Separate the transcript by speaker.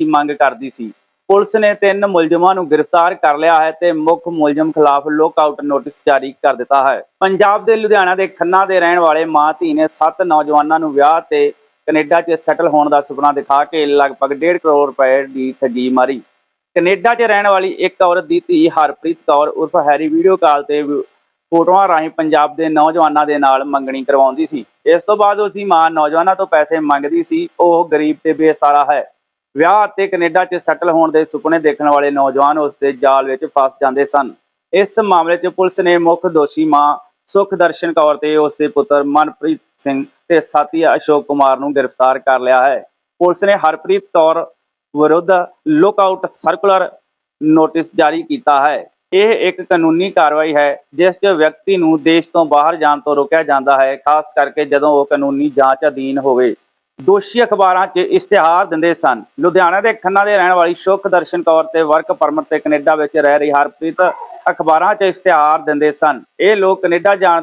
Speaker 1: ਦੀ ਮੰਗ ਕਰਦੀ ਸੀ। ਪੁਲਿਸ ਨੇ ਤਿੰਨ ਮੁਲਜ਼ਮਾਂ ਨੂੰ ਗ੍ਰਿਫਤਾਰ ਕਰ ਲਿਆ ਹੈ ਤੇ ਮੁੱਖ ਮੁਲਜ਼ਮ ਖਿਲਾਫ ਲੁੱਕਆਊਟ ਨੋਟਿਸ ਜਾਰੀ ਕਰ ਦਿੱਤਾ ਹੈ। ਪੰਜਾਬ ਦੇ ਲੁਧਿਆਣਾ ਦੇ ਖੰਨਾ ਦੇ ਰਹਿਣ ਵਾਲੇ ਮਾਂ ਧੀ ਨੇ ਸੱਤ ਨੌਜਵਾਨਾਂ ਨੂੰ ਵਿਆਹ ਤੇ ਕੈਨੇਡਾ 'ਚ ਸੈਟਲ ਹੋਣ ਦਾ ਸੁਪਨਾ ਦਿਖਾ ਕੇ ਲਗਭਗ 1.5 ਕਰੋੜ ਰੁਪਏ ਦੀ ਠੱਗੀ ਮਾਰੀ। ਕੈਨੇਡਾ 'ਚ ਰਹਿਣ ਵਾਲੀ ਇੱਕ ਔਰਤ ਦੀ ਧੀ ਹਰਪ੍ਰੀਤ ਕੌਰ ਉਰਫ ਹੈਰੀ ਵੀਡੀਓ ਕਾਲ ਤੇ ਫੋਟੋਆਂ ਰਾਹੀਂ ਪੰਜਾਬ ਦੇ ਨੌਜਵਾਨਾਂ ਦੇ ਨਾਲ ਮੰਗਣੀ ਕਰਵਾਉਂਦੀ ਸੀ। ਇਸ ਤੋਂ ਬਾਅਦ ਉਸ ਦੀ ਮਾਂ ਨੌਜਵਾਨਾਂ ਤੋਂ ਪੈਸੇ ਮੰਗਦੀ ਸੀ। ਉਹ ਗਰੀਬ ਤੇ ਬੇਸਹਾਰਾ ਹੈ। ਵਿਆਹ ਅਤੇ ਕੈਨੇਡਾ 'ਚ ਸੈਟਲ ਹੋਣ ਦੇ ਸੁਪਨੇ ਦੇਖਣ ਵਾਲੇ ਨੌਜਵਾਨ ਉਸ ਦੇ ਜਾਲ ਵਿੱਚ ਫਸ ਜਾਂਦੇ ਸਨ। ਇਸ ਮਾਮਲੇ 'ਚ ਪੁਲਿਸ ਨੇ ਮੁੱਖ ਦੋਸ਼ੀ ਮਾਂ ਸੁਖਦਰਸ਼ਨ ਕੌਰ ਤੇ ਉਸ ਦੇ ਪੁੱਤਰ ਮਨਪ੍ਰੀਤ ਸਿੰਘ ਤੇ ਸਾਥੀ ਅਸ਼ੋਕ ਕੁਮਾਰ ਨੂੰ ਗ੍ਰਿਫਤਾਰ ਕਰ ਲਿਆ ਹੈ। ਪੁਲਿਸ ਨੇ ਹਰਪ੍ਰੀਤ ਕੌਰ ਵਿਰੁੱਧ ਲੁੱਕਆਊਟ ਸਰਕੂਲਰ ਨੋਟਿਸ ਜਾਰੀ ਕੀਤਾ ਹੈ। ਇਹ ਇੱਕ ਕਾਨੂੰਨੀ ਕਾਰਵਾਈ ਹੈ, ਜਿਸ 'ਚ ਵਿਅਕਤੀ ਨੂੰ ਦੇਸ਼ ਤੋਂ ਬਾਹਰ ਜਾਣ ਤੋਂ ਰੋਕਿਆ ਜਾਂਦਾ ਹੈ, ਖਾਸ ਕਰਕੇ ਜਦੋਂ ਉਹ ਕਾਨੂੰਨੀ ਜਾਂਚ ਅਧੀਨ ਹੋਵੇ। ਦੋਸ਼ੀ ਅਖਬਾਰਾਂ 'ਚ ਇਸ਼ਤਿਹਾਰ ਦਿੰਦੇ ਸਨ। ਲੁਧਿਆਣਾ ਦੇ ਖੰਨਾ ਦੇ ਰਹਿਣ ਵਾਲੀ ਸੁਖ ਦਰਸ਼ਨ ਕੌਰ ਤੇ ਵਰਕ ਪਰਮਿਟ ਤੇ ਕੈਨੇਡਾ ਵਿੱਚ ਰਹਿ ਰਹੀ ਹਰਪ੍ਰੀਤ ਅਖਬਾਰਾਂ 'ਚ ਇਸ਼ਤਿਹਾਰ ਦਿੰਦੇ ਸਨ। ਇਹ ਲੋਕ ਕੈਨੇਡਾ ਜਾਣ